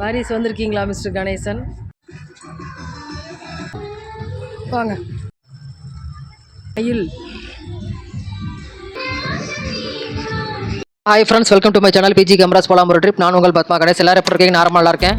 வாரிஸ் வந்திருக்கீங்களா மிஸ்டர் கணேசன்? வாங்க. அயில் hi friends welcome to my channel PG cameras போலாம் ஒரு ட்ரிப் நான் உங்கள் பத்மா கணேஷ் எல்லாரும் எப்படி இருக்கீங்க? நார்மலாக இருக்கேன்.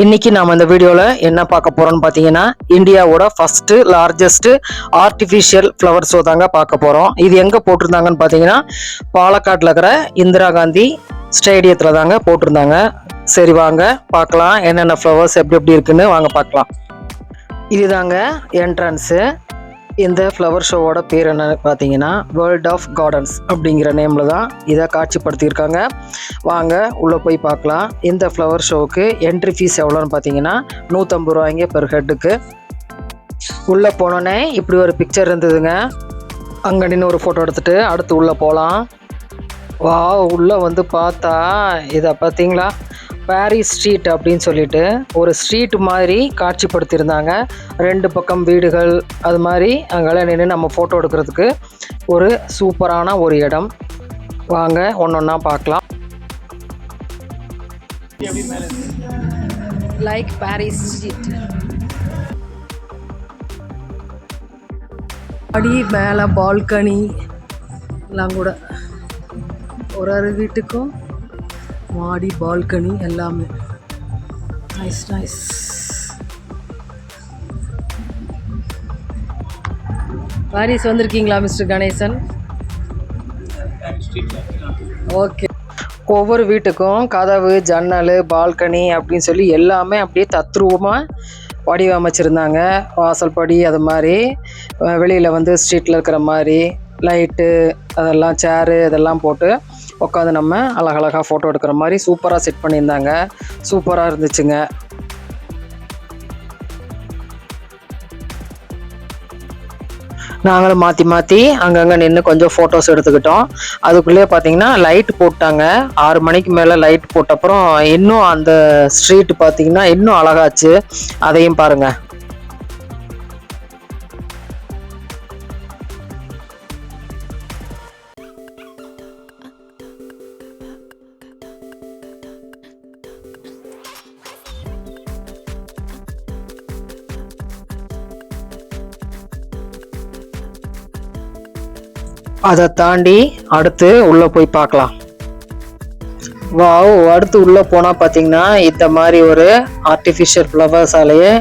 இன்னைக்கு நாம இந்த வீடியோவில் என்ன பார்க்க போறோம்னு பார்த்தீங்கன்னா இந்தியாவோட first largest artificial flower show தாங்க பார்க்க போறோம். இது எங்க போட்டிருந்தாங்கன்னு பார்த்தீங்கன்னா பாலக்காட்டில் இருக்கிற இந்திரா காந்தி ஸ்டேடியத்தில் தாங்க போட்டிருந்தாங்க. சரி வாங்க பார்க்கலாம் என்னென்ன ஃப்ளவர்ஸ் எப்படி எப்படி இருக்குன்னு வாங்க பார்க்கலாம். இதுதாங்க என்ட்ரன்ஸு இந்த ஃப்ளவர் ஷோவோட பேர் என்ன பார்த்தீங்கன்னா வேர்ல்ட் ஆஃப் கார்டன்ஸ் அப்படிங்கிற நேமில் தான் இதை காட்சிப்படுத்தியிருக்காங்க. வாங்க உள்ளே போய் பார்க்கலாம். இந்த ஃப்ளவர் ஷோவுக்கு என்ட்ரி ஃபீஸ் எவ்வளோன்னு பார்த்தீங்கன்னா நூற்றம்பது ரூபாய்ங்க பெர் ஹெட்டுக்கு உள்ளே போனோன்னே இப்படி ஒரு பிக்சர் இருந்ததுங்க. அங்கே நின்று ஒரு ஃபோட்டோ எடுத்துகிட்டு அடுத்து உள்ளே போகலாம் வா உள்ளே வந்து பார்த்தா இதை பார்த்தீங்களா? பாரிஸ் ஸ்ட்ரீட் அப்படின்னு சொல்லிட்டு ஒரு ஸ்ட்ரீட் மாதிரி காட்சிப்படுத்தியிருந்தாங்க. ரெண்டு பக்கம் வீடுகள் அது மாதிரி அங்கெல்லாம் நின்று நம்ம ஃபோட்டோ எடுக்கிறதுக்கு ஒரு சூப்பரான ஒரு இடம். வாங்க ஒன்று ஒன்றா பார்க்கலாம். லைக் பாரிஸ் ஸ்ட்ரீட் அடி மேலே பால்கனி எல்லாம் கூட. ஒரு ஒரு வீட்டுக்கும் மாடி பால்கனி எல்லாமே. நைஸ் நைஸ் பாரிஸ் வந்திருக்கீங்களா மிஸ்டர் கணேசன்? ஓகே ஒவ்வொரு வீட்டுக்கும் கதவு ஜன்னல் பால்கனி அப்படின்னு சொல்லி எல்லாமே அப்படியே தத்ரூபமாக வடிவமைச்சிருந்தாங்க. வாசல் படி அது மாதிரி. வெளியில் வந்து ஸ்ட்ரீட்டில் இருக்கிற மாதிரி லைட்டு அதெல்லாம் சேரு இதெல்லாம் போட்டு உட்காந்து நம்ம அழகழகாக ஃபோட்டோ எடுக்கிற மாதிரி சூப்பராக செட் பண்ணியிருந்தாங்க. சூப்பராக இருந்துச்சுங்க. நாங்களும் மாற்றி மாற்றி அங்கங்கே நின்று கொஞ்சம் ஃபோட்டோஸ் எடுத்துக்கிட்டோம். அதுக்குள்ளேயே பார்த்தீங்கன்னா லைட் போட்டாங்க. ஆறு மணிக்கு மேலே லைட் போட்டப்புறம் இன்னும் அந்த ஸ்ட்ரீட் பார்த்தீங்கன்னா இன்னும் அழகாச்சு. அதையும் பாருங்கள் அதை தாண்டி அடுத்து உள்ளே போய் பார்க்கலாம். வாவ் அடுத்து உள்ளே போனால் பார்த்தீங்கன்னா இந்த மாதிரி ஒரு ஆர்டிஃபிஷியல் ஃப்ளவர்ஸாலேயே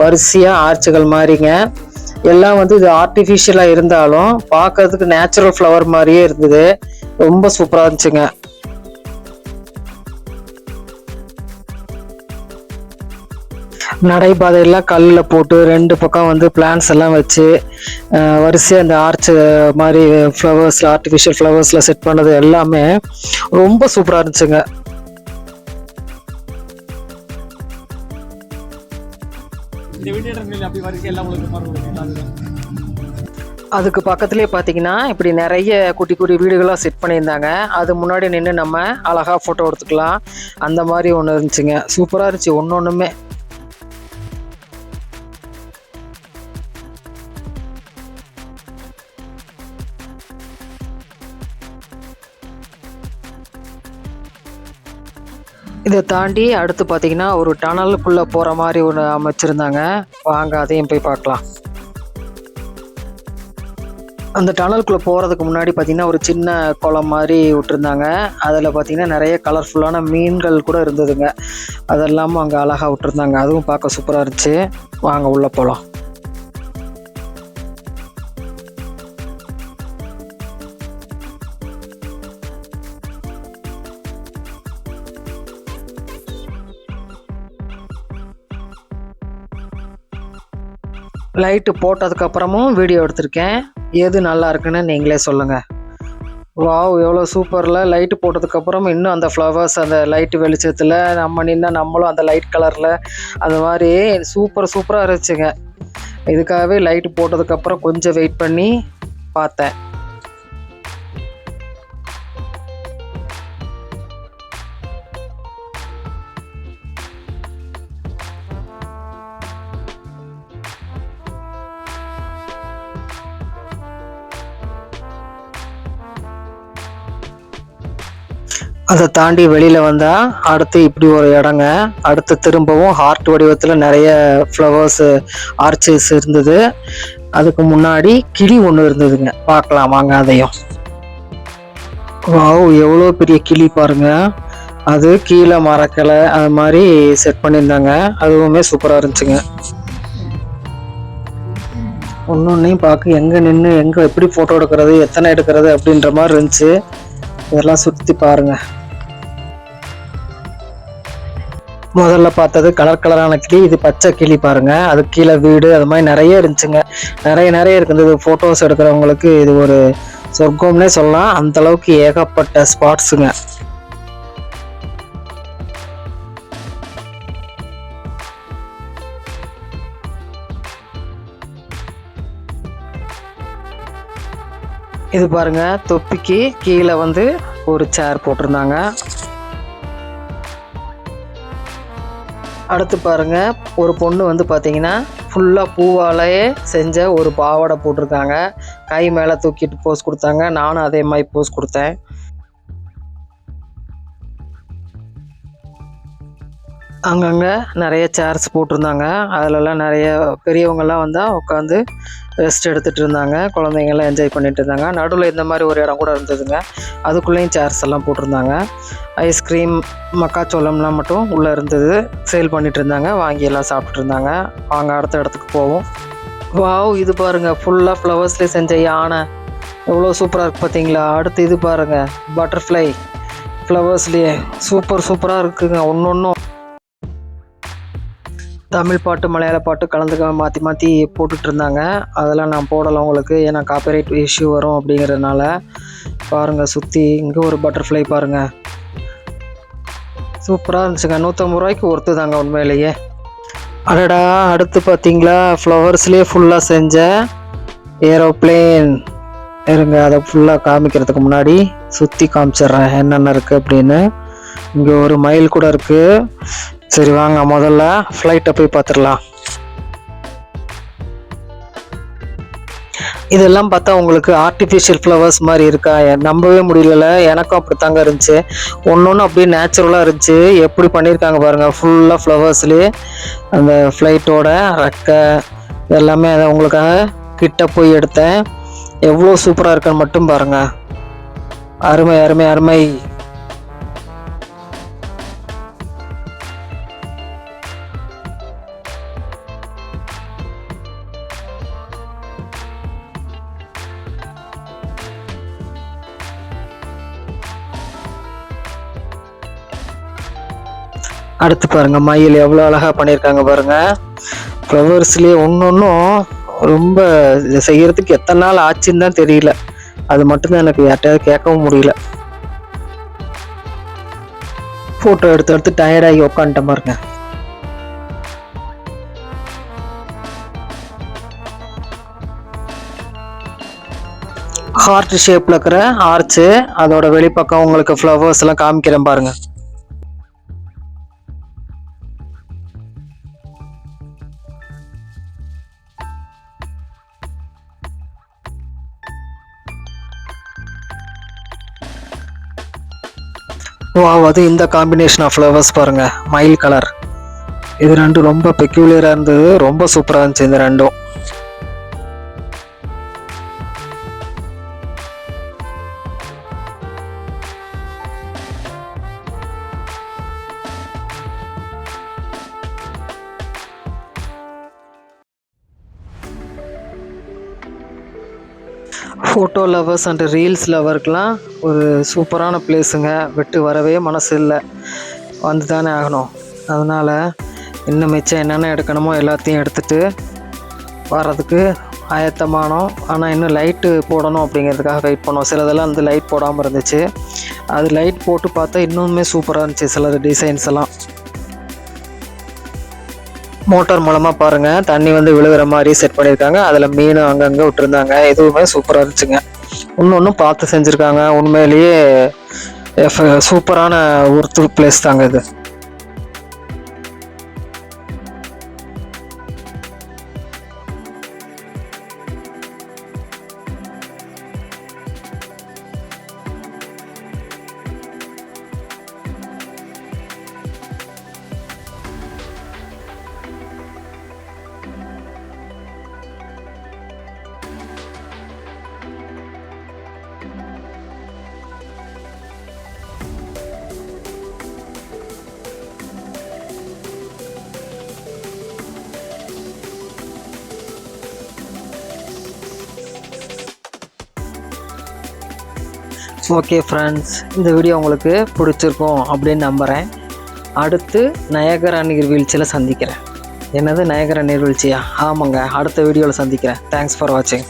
வரிசையாக ஆர்ச்சுகள் மாதிரிங்க எல்லாம் வந்து இது ஆர்டிஃபிஷியலாக இருந்தாலும் பார்க்கறதுக்கு நேச்சுரல் ஃப்ளவர் மாதிரியே இருந்தது. ரொம்ப சூப்பராக இருந்துச்சுங்க. நடைபாதையெல்லாம் கல்லில் போட்டு ரெண்டு பக்கம் வந்து பிளான்ஸ் எல்லாம் வச்சு அஹ், வரிசையா அந்த ஆர்ச் மாதிரி ஃப்ளவர்ஸில் ஆர்டிஃபிஷியல் ஃப்ளவர்ஸில் செட் பண்ணது எல்லாமே ரொம்ப சூப்பராக இருந்துச்சுங்க. அதுக்கு பக்கத்துலேயே பார்த்தீங்கன்னா இப்படி நிறைய குட்டி குட்டி வீடுகளாக செட் பண்ணியிருந்தாங்க. அது முன்னாடி நின்று நம்ம அழகாக ஃபோட்டோ எடுத்துக்கலாம். அந்த மாதிரி ஒன்று இருந்துச்சுங்க. சூப்பராக இருந்துச்சு ஒன்று ஒன்றுமே இதை தாண்டி அடுத்து பார்த்தீங்கன்னா ஒரு டனலுக்குள்ளே போகிற மாதிரி ஒன்று அமைச்சிருந்தாங்க. வாங்க அதையும் போய் பார்க்கலாம். அந்த டனலுக்குள்ளே போகிறதுக்கு முன்னாடி பார்த்தீங்கன்னா ஒரு சின்ன குளம் மாதிரி விட்டுருந்தாங்க. அதில் பார்த்தீங்கன்னா நிறைய கலர்ஃபுல்லான மீன்கள் கூட இருந்ததுங்க. அதெல்லாமும் அங்கே அழகாக விட்டுருந்தாங்க. அதுவும் பார்க்க சூப்பராக இருந்துச்சு. வாங்க உள்ளே போகலாம் லைட்டு போட்டதுக்கப்புறமும் வீடியோ எடுத்திருக்கேன். எது நல்லா இருக்குன்னு நீங்களே சொல்லுங்கள் வாவ் எவ்வளோ சூப்பரில் லைட்டு போட்டதுக்கப்புறம் இன்னும் அந்த ஃப்ளவர்ஸ் அந்த லைட்டு வெளிச்சத்தில் நம்ம நின்னா நம்மளும் அந்த லைட் கலரில் அந்த மாதிரி சூப்பர் சூப்பராக இருந்துச்சுங்க. இதுக்காகவே லைட்டு போட்டதுக்கப்புறம் கொஞ்சம் வெயிட் பண்ணி பார்த்தேன். அதை தாண்டி வெளியில் வந்தால் அடுத்து இப்படி ஒரு இடங்க. அடுத்து திரும்பவும் ஹார்ட் வடிவத்தில் நிறைய ஃப்ளவர்ஸு ஆர்ச்சஸ் இருந்தது. அதுக்கு முன்னாடி கிளி ஒன்று இருந்ததுங்க. பார்க்கலாம் வாங்க அதையும். வாவ் எவ்வளோ பெரிய கிளி பாருங்க. அது கீழே மரக்கலை அது மாதிரி செட் பண்ணியிருந்தாங்க. அதுவுமே சூப்பராக இருந்துச்சுங்க. ஒன்று ஒன்றையும் பார்க்க எங்கே நின்று எங்கே எப்படி ஃபோட்டோ எடுக்கிறது எத்தனை எடுக்கிறது அப்படின்ற மாதிரி இருந்துச்சு. இதெல்லாம் சுற்றி பாருங்கள் முதல்ல பார்த்தது கலர் கலரான கிளி இது பச்சை கிளி பாருங்க. அது கீழே வீடு அது மாதிரி நிறைய இருந்துச்சுங்க. நிறைய நிறைய இருக்குது. இது ஃபோட்டோஸ் எடுக்கிறவங்களுக்கு இது ஒரு சொர்க்கம்னே சொல்லலாம். அந்த அளவுக்கு ஏகப்பட்ட ஸ்பாட்ஸுங்க இது பாருங்க தொப்பிக்கு கீழே வந்து ஒரு சேர் போட்டிருந்தாங்க. அடுத்து பாருங்க ஒரு பொண்ணு வந்து பார்த்தீங்கன்னா ஃபுல்லாக பூவாலேயே செஞ்ச ஒரு பாவாடை போட்டிருக்காங்க. கை மேலே தூக்கிட்டு போஸ் கொடுத்தாங்க. நானும் அதே மாதிரி போஸ் கொடுத்தேன். அங்கங்கே நிறைய சேர்ஸ் போட்டிருந்தாங்க. அதிலலாம் நிறைய பெரியவங்கள்லாம் வந்தால் உட்காந்து ரெஸ்ட் எடுத்துகிட்டு இருந்தாங்க. குழந்தைங்கள்லாம் என்ஜாய் பண்ணிகிட்டு இருந்தாங்க. நடுவில் இந்த மாதிரி ஒரு இடம் கூட இருந்ததுங்க. அதுக்குள்ளேயும் சேர்ஸ் எல்லாம் போட்டிருந்தாங்க. ஐஸ்கிரீம் மக்காச்சோளம்லாம் மட்டும் உள்ளே இருந்தது. சேல் பண்ணிட்டு இருந்தாங்க. வாங்கி எல்லாம் சாப்பிட்டுட்டு இருந்தாங்க. வாங்க அடுத்த இடத்துக்கு போவோம். வாவ் இது பாருங்க. ஃபுல்லாக ஃப்ளவர்ஸ்லேயே செஞ்ச யானை. எவ்வளோ சூப்பராக இருக்குது பார்த்தீங்களா அடுத்து இது பாருங்கள் பட்டர்ஃப்ளை ஃப்ளவர்ஸ்லேயே சூப்பர் சூப்பராக இருக்குங்க. ஒன்று ஒன்றும் தமிழ் பாட்டு மலையாள பாட்டு கலந்துக்க மாற்றி மாற்றி போட்டுட்டு இருந்தாங்க அதெல்லாம் நான் போடலை உங்களுக்கு. ஏன்னா காப்பிரைட் இஷ்யூ வரும் அப்படிங்கிறதுனால. பாருங்கள் சுற்றி இங்கே ஒரு பட்டர்ஃப்ளை பாருங்கள் சூப்பராக இருந்துச்சுங்க. நூற்றம்பது ரூபாய்க்கு ஒருத்து தாங்க உண்மையிலேயே. அடடா அடுத்து பார்த்தீங்களா ஃப்ளவர்ஸ்லேயே ஃபுல்லாக செஞ்ச ஏரோப்ளேன் இருங்க அதை ஃபுல்லாக காமிக்கிறதுக்கு முன்னாடி சுற்றி காமிச்சிடுறேன். என்னென்ன இருக்குது அப்படின்னு. இங்கே ஒரு மயில் கூட இருக்குது சரி வாங்க. முதல்ல ஃப்ளைட்டை போய் பார்த்துடலாம். இதெல்லாம் பார்த்தா உங்களுக்கு ஆர்டிஃபிஷியல் ஃப்ளவர்ஸ் மாதிரி இருக்கா? எ- நம்பவே முடியல எனக்கும் அப்படித்தாங்க இருந்துச்சு. ஒன்று ஒன்று அப்படியே நேச்சுரலாக இருந்துச்சு. எப்படி பண்ணியிருக்காங்க பாருங்கள் ஃபுல்லாக ஃப்ளவர்ஸ்லேயே அந்த ஃப்ளைட்டோட ரெக்கை எல்லாமே அதை உங்களுக்காக கிட்ட போய் எடுத்தேன். எவ்வளோ சூப்பராக இருக்குன்னு மட்டும் பாருங்கள் அருமை அருமை அருமை. அடுத்து பாருங்க மயில் எவ்வளோ அழகாக பண்ணியிருக்காங்க பாருங்க. ஃப்ளவர்ஸ்லேயே ஒன்று ஒன்றும் ரொம்ப இதை செய்யறதுக்கு எத்தனை நாள் ஆச்சுன்னு தான் தெரியல. அது மட்டும்தான் எனக்கு யார்ட்டையாவது கேட்கவும் முடியல. ஃபோட்டோ எடுத்து எடுத்து டயர்டாகி உட்காந்துட்டேன் பாருங்க. ஹார்ட் ஷேப்பில் இருக்கிற ஆர்ச்சு அதோட வெளிப்பக்கம் உங்களுக்கு ஃப்ளவர்ஸ் எல்லாம் காமிக்கிறேன் பாருங்க. வாவ் இந்த காம்பினேஷன் ஆஃப் ஃப்ளவர்ஸ் பாருங்கள் மயில் கலர் இது ரெண்டும் ரொம்ப பெக்யூலியராக இருந்தது. ரொம்ப சூப்பராக இருந்துச்சு இந்த ரெண்டும். ஃபோட்டோ லவர்ஸ் அண்ட் ரீல்ஸ் லவருக்கெலாம் ஒரு சூப்பரான பிளேஸுங்க விட்டு வரவே மனசு இல்லை வந்து தானே ஆகணும். அதனால் இன்னும் மிச்சம் என்னென்ன எடுக்கணுமோ எல்லாத்தையும் எடுத்துட்டு வர்றதுக்கு ஆயத்தமானோம். ஆனால் இன்னும் லைட்டு போடணும் அப்படிங்கிறதுக்காக வெயிட் பண்ணோம். சிலதெல்லாம் வந்து லைட் போடாமல் இருந்துச்சு. அது லைட் போட்டு பார்த்தா இன்னுமே சூப்பராக இருந்துச்சு. சில டிசைன்ஸ் எல்லாம். மோட்டார் மூலமாக பாருங்கள் தண்ணி வந்து விழுகிற மாதிரி செட் பண்ணியிருக்காங்க. அதில் மீன் அங்கங்கே விட்டுருந்தாங்க. எதுவுமே சூப்பராக இருந்துச்சுங்க. இன்னொன்று பார்த்து செஞ்சுருக்காங்க. உண்மையிலேயே எஃப்- சூப்பரான ஒரு பிளேஸ் தாங்க இது. ஓகே ஃப்ரெண்ட்ஸ் இந்த வீடியோ உங்களுக்கு பிடிச்சிருக்கும் அப்படின்னு நம்புகிறேன் அடுத்து நயகரா நீர்வீழ்ச்சியில் சந்திக்கிறேன். என்னது நயகரா நீர்வீழ்ச்சியா? ஆமாங்க அடுத்த வீடியோவில் சந்திக்கிறேன். தேங்க்ஸ் ஃபார் வாட்சிங்